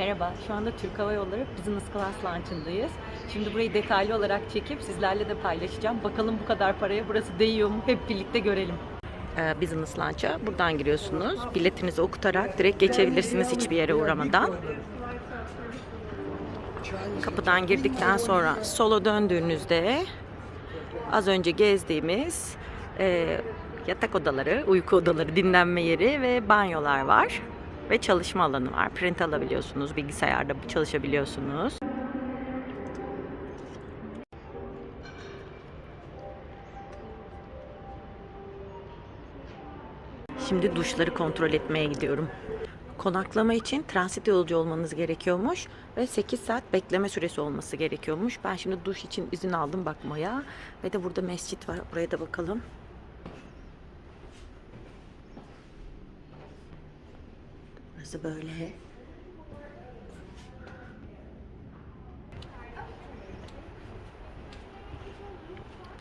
Merhaba, şu anda Türk Hava Yolları Business Class Launch'ındayız. Şimdi burayı detaylı olarak çekip sizlerle de paylaşacağım. Bakalım bu kadar paraya burası değiyor mu? Hep birlikte görelim. Ee, Business Lunch'a buradan giriyorsunuz. Biletinizi okutarak direkt geçebilirsiniz hiçbir yere uğramadan. Kapıdan girdikten sonra sola döndüğünüzde az önce gezdiğimiz e, yatak odaları, uyku odaları, dinlenme yeri ve banyolar var. Ve çalışma alanı var. Print alabiliyorsunuz, bilgisayarda çalışabiliyorsunuz. Şimdi duşları kontrol etmeye gidiyorum. Konaklama için transit yolcu olmanız gerekiyormuş ve 8 saat bekleme süresi olması gerekiyormuş. Ben şimdi duş için izin aldım bakmaya ve de burada mescit var. Buraya da bakalım. Burası böyle.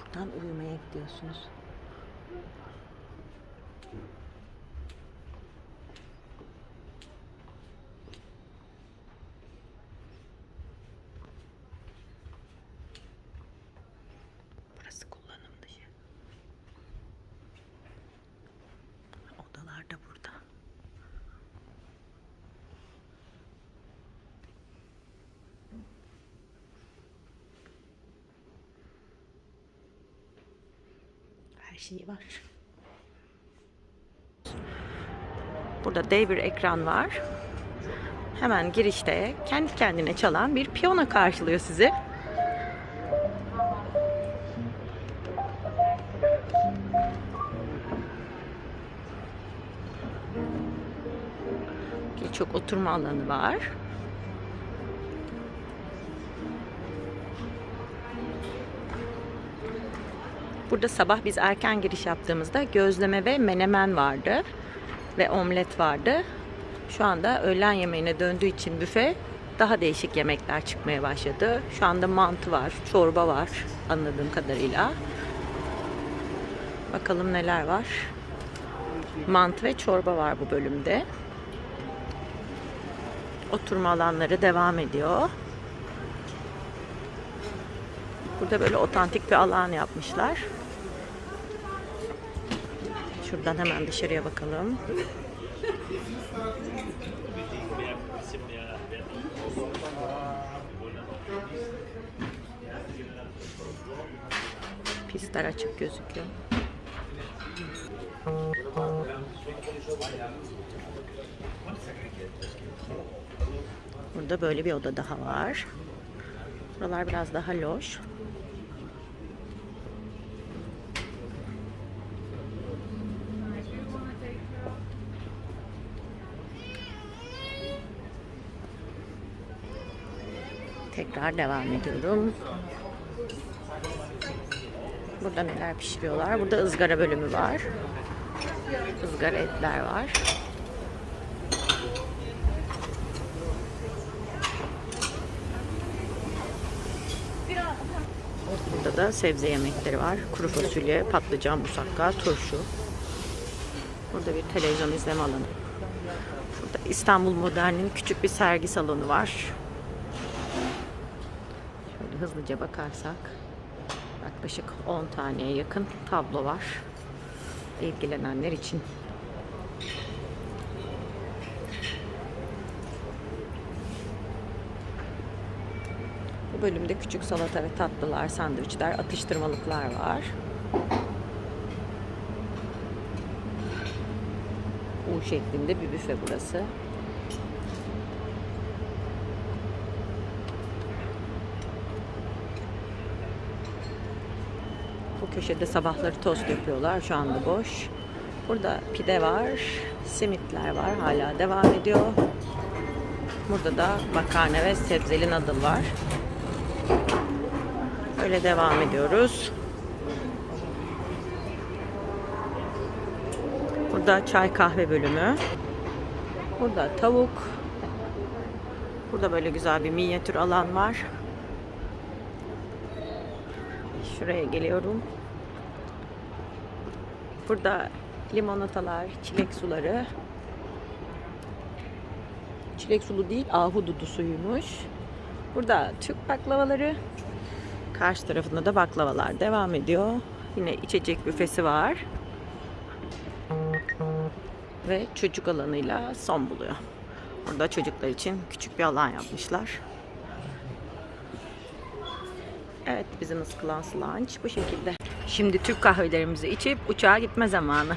Buradan uyumaya gidiyorsunuz. Burası kullanım dışı. Odalar da burada. Her şey var. Burada dev bir ekran var. Hemen girişte kendi kendine çalan bir piyano karşılıyor sizi. Birçok oturma alanı var. Burada sabah biz erken giriş yaptığımızda gözleme ve menemen vardı ve omlet vardı. Şu anda öğlen yemeğine döndüğü için büfe daha değişik yemekler çıkmaya başladı. Şu anda mantı var, çorba var anladığım kadarıyla. Bakalım neler var. Mantı ve çorba var bu bölümde. Oturma alanları devam ediyor. Burada böyle otantik bir alan yapmışlar. Şuradan hemen dışarıya bakalım. Pistler açık gözüküyor. Burada böyle bir oda daha var. Buralar biraz daha loş. Tekrar devam ediyorum. Burada neler pişiriyorlar? Burada ızgara bölümü var. Izgara etler var. Burada da sebze yemekleri var. Kuru fasulye, patlıcan, musakka, turşu. Burada bir televizyon izleme alanı. Burada İstanbul Modern'in küçük bir sergi salonu var. Hızlıca bakarsak yaklaşık 10 taneye yakın tablo var. ilgilenenler için. Bu bölümde küçük salata ve tatlılar, sandviçler, atıştırmalıklar var. U şeklinde bir büfe burası. Köşede sabahları tost yapıyorlar. Şu anda boş. Burada pide var. Simitler var. Hala devam ediyor. Burada da makarna ve sebzeli noodle var. Öyle devam ediyoruz. Burada çay kahve bölümü. Burada tavuk. Burada böyle güzel bir minyatür alan var. Şuraya geliyorum. Burada limonatalar, çilek suları, çilek sulu değil, ahududu suyuymuş. Burada Türk baklavaları. Karşı tarafında da baklavalar devam ediyor. Yine içecek büfesi var. Ve çocuk alanıyla son buluyor. Burada çocuklar için küçük bir alan yapmışlar. Evet, bizim ıskılans lunch bu şekilde. Şimdi Türk kahvelerimizi içip uçağa gitme zamanı.